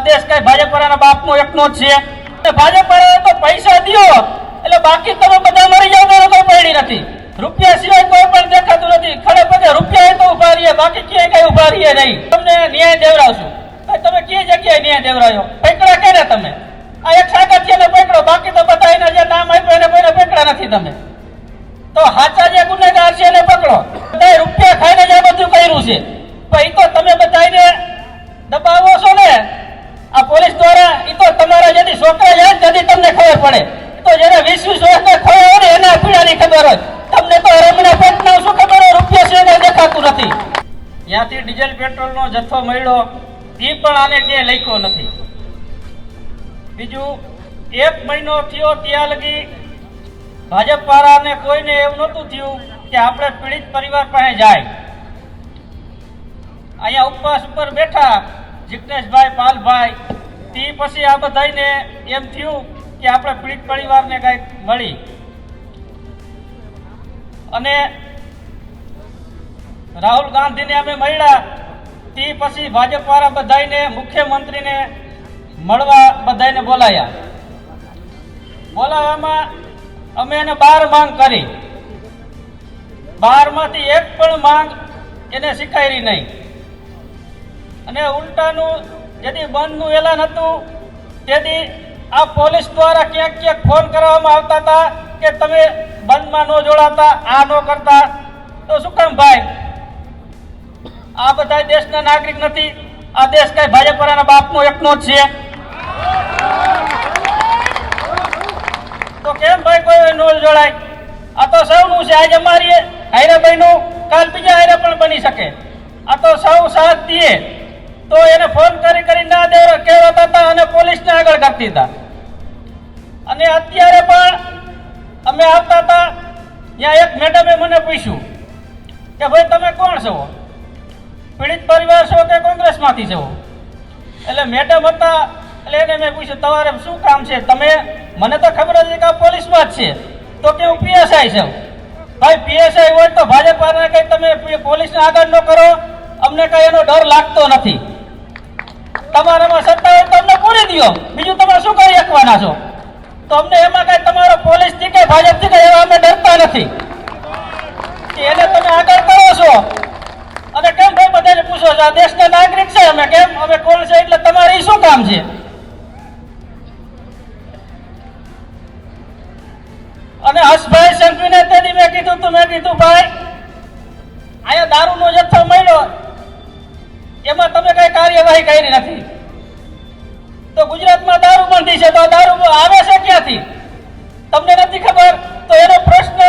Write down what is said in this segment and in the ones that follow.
આ દેશ કઈ ભાજપવાળાના બાપનો એકનો જ છે. ભાજપવાળાએ તો પૈસા દિયો. એટલે બાકી તમે બધા મરી જાવ તો કોઈ પડી નથી. રૂપિયા સિવાય કોઈ પણ દેખાતું નથી. ખરે પગે રૂપિયા તો ઊભા રહીએ, બાકી ક્યાંય કઈ ઊભા રહીએ નહીં. તમને ન્યાય દેવડાવશું. તમે કઈ જગ્યાએ ન્યાય દેવડાવ્યો? પૈકડા કેને તમે? આ એક સાગઠિયાને પકડો બાકી તો બધા એના જે નામ આપ્યું એને કોઈને પકડા નથી તમે. તો હાચા જે ગુનેગાર છે એને પકડો. બધા રૂપિયા ખાઈને જ આ બધું કર્યું છે. પણ તો તમે બધાને દબાવો છો ને આ પોલીસ દ્વારા ઈ તો તમારા જેથી છોકરા જાય તેથી તમને ખબર પડે. તો જેને વીસ વીસ વર્ષના ખોયો હોય ને, એના પીડાની ખબર હોય. તમને તો રમણા પેટના શું ખબર હોય? રૂપિયા છે એને દેખાતું નથી. ત્યાંથી ડીઝલ પેટ્રોલનો જથ્થો મળ્યો. એ પણ આને ક્યાંય લખ્યો નથી. બીજું, એક મહિનો થયો ત્યાં લગી ભાજપ વાળાને કોઈને એવું નહોતું થયું કે આપણે પીડિત પરિવાર પાસે જાય. અહીંયા ઉપવાસ ઉપર બેઠા જિગ્નેશભાઈ, પાલભાઈ તે પછી આ બધાને એમ થયું કે આપણે પીડિત પરિવારને કંઈક મળી. અને રાહુલ ગાંધીને અમે મળ્યા. તે પછી ભાજપ વાળા બધાને મુખ્યમંત્રીને મળવા બધાને બોલાયા. બોલાવવામાં અમે એને બાર માંગ કરી. બારમાંથી એક પણ માંગ એને સ્વીકારી નહીં. અને ઉલટાનું જેથી બંધનું એલાન હતું. તેથી આ પોલીસ દ્વારા ક્યાંક ક્યાંક ફોન કરવામાં આવતા હતા કે તમે બંધમાં ન જોડાતા, આ ન કરતા. તો શું કામ ભાઈ? આ બધા દેશના નાગરિક નથી. આ દેશ કઈ ભાજપરાના બાપનો એકનો જ છે. તો કેમ ભાઈ કોઈ નો જોડાય? આ તો સૌનું છે, આજે અમારી હાયરાભાઈનું. કાલ બીજા હાયરા પણ બની શકે. આ તો સૌ સાથ દીએ. તો એને ફોન કરી કરી ના દેવા કહેવાતા હતા અને પોલીસને આગળ કરતી હતા અને અત્યારે પણ અમે આવતા હતા, ત્યાં એક મેડમે મને પૂછ્યું કે, ભાઈ, તમે કોણ છો? પીડિત પરિવાર છો કે કોંગ્રેસમાંથી છો? એટલે મેડમ હતા, એટલે એને મેં પૂછ્યું, તમારે શું કામ છે? તમે, મને તો ખબર હતી કે પોલીસમાં જ છે. તો કે હું પીએસઆઈ છું. ભાઈ, પીએસઆઈ હોય તો ભાજપ કંઈ કઈ તમે પોલીસને આગળ ન કરો. અમને કઈ એનો ડર લાગતો નથી. તમારામાં સત્તા હોય તો અમને પૂરી દો. બીજું તમે શું કરી શકવાના છો? તો અમને એમાં કઈ તમારો પોલીસથી કે ભાજપથી કે એવા અમે ડરતા નથી. એને તમે આગળ કરો છો. અને કેમ ભાઈ બધાને પૂછો છો? આ દેશના નાગરિક છે અમે કેમ? અમે કોણ છે? એટલે તમારે શું કામ છે? અને હસભાઈ સંઘવીને તેથી મેં કીધું તું, મેં કીધું, ભાઈ, અહીંયા દારૂનો કઈ કરી નથી. તો ગુજરાતમાં દારૂબંધી છે, તો દારૂ આવે છે ક્યાંથી? તમને નથી ખબર? તો એનો પ્રશ્ન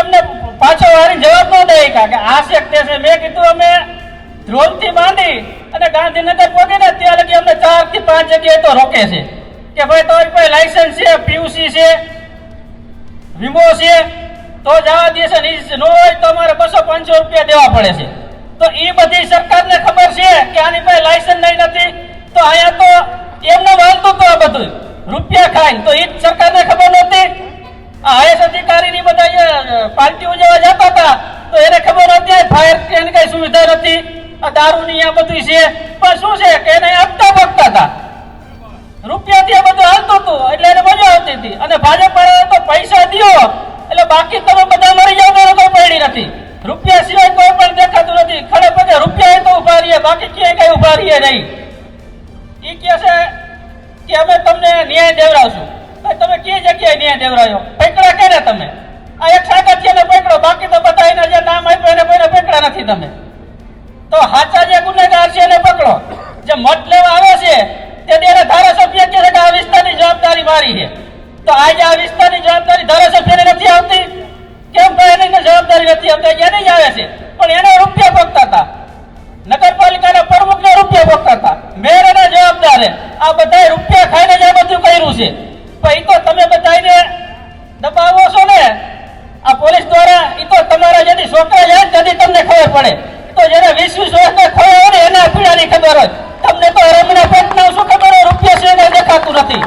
અમને પાછો વારી જવાબ ન દે કે આ છે છે. મેં કીધું અમે ધ્રોલથી માંડી અને ગાંધીનગર પહોંચીને ત્યાં લગી અમને ચારથી પાંચ જગ્યાએ તો રોકે છે. કે ભાઈ તમારી પાસે લાયસન્સ છે પીયુસી છે વીમો છે, તો જવા દે છે ને ઈ ન હોય તો અમારે બસો પાંચસો રૂપિયા દેવા પડે છે. તો એ બધી સરકારને ખબર છે કે આની પાસે લાયસન્સ નહીં નથી. તો અહીંયા તો એમને હાલતું તો આ બધું. રૂપિયા ખાય તો એ સરકારને ખબર નહોતી. આ આઈએસ અધિકારીની બધા પાર્ટીઓ પાર્ટી ઉજવવા જતા હતા, તો એને ખબર હતી ફાયર એની કઈ સુવિધા નથી. આ દારૂની આ બધું છે. પણ શું છે કે એને આપતા ભગતા હતા. રૂપિયાથી આ બધું હાલતું હતું, એટલે એને મજા આવતી હતી. અને ભાજપ વાળાએ તો પૈસા દ્યો, એટલે બાકી તમે બધા મરી જાવ તો કોઈ પડી નથી રૂપિયા સિવાય કોઈ પણ દેખાતું નથી ખડે પગે રૂપિયા તો ઊભા રહીએ બાકી રહીએ નહીં. એ કહે છે કે અમે તમને ન્યાય દેવડાવશું. તમે કે જગ્યાએ ન્યાય દેવડાવ્યો? પકડા કર્યા તમે? આ એક સાગઠિયાને પકડો બાકી તો બધા એના જે નામ આપ્યું એને કોઈને પકડા નથી તમે. તો હાચા જે ગુનેગાર છે એને પકડો. જે મત લેવા આવે છે, તે ત્યારે ધારાસભ્ય કહે છે કે આ વિસ્તારની જવાબદારી મારી છે. તો આજે આ વિસ્તારની જવાબદારી ધારાસભ્યને નથી આવતી? કેમ કે એની જવાબદારી નથી આવતી? એની જ આવે છે. પણ એને રૂપિયા પકતા હતા. નગરપાલિકાના પ્રમુખને રૂપિયા મોકલતા મેયર અને જવાબદારે આ બધાય રૂપિયા ખાઈને જ આ બધું કર્યું છે. પણ તો તમે બધાને દબાવો છો ને? આ પોલીસ દ્વારા એ તો તમારા જેથી છોકરા જાય તેથી તમને ખબર પડે. તો જેને વીસ વીસ વર્ષના ખોયો હોય ને, એના પીડાની ખબર હોય. તમને તો રમણા પેટના શું ખબર હોય? રૂપિયા સિવાય દેખાતું નથી.